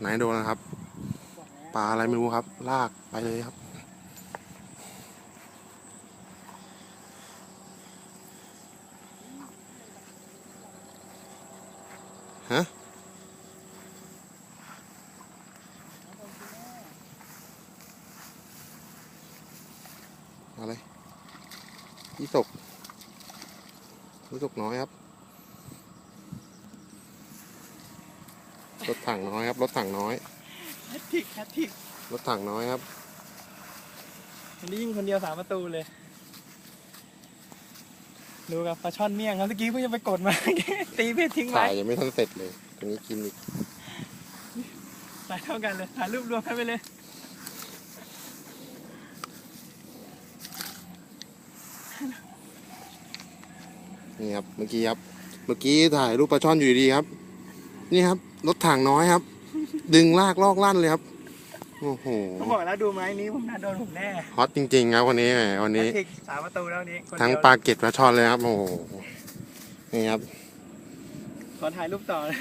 ไหนโดนนะครับ ปลาอะไรไม่รู้ครับ ลากไปเลยครับ ฮะ อะไรยี่สกยี่สกน้อยครับ รถถังน้อยครับ รถถังน้อยแฮตติกแฮตติกรถถังน้อยครับวันนี้ยิงคนเดียวสามประตูเลย ดูกับปลาช่อนเมี่ยงครับเมื่อกี้เพิ่งจะไปกดมา ตีเพชรทิ้งถ่าไว้ยยังไม่ทันเสร็จเลยตรงนี้กินอีกสายเท่ากันเลยถ่ายรูปรวมกันไปเลยนี่ครับเมื่อกี้ครับ เมื่อกี้ถ่ายรูปปลาช่อนอยู่ดีๆครับ นี่ครับ รถถังน้อยครับ ดึงลากลอกลั่นเลยครับ โอ้โหผมบอกแล้วดูไม้นี้ผมน่าโดนผมแน่ฮอตจริงๆครับวันนี้แหมวันแฮนี้ตติกสามประตูแล้ววันนี้คนทั้งเดียวปลาเก็ดปลาช่อนเลยครับ โอ้โห นี่ครับ ขอถ่ายรูปต่อเลย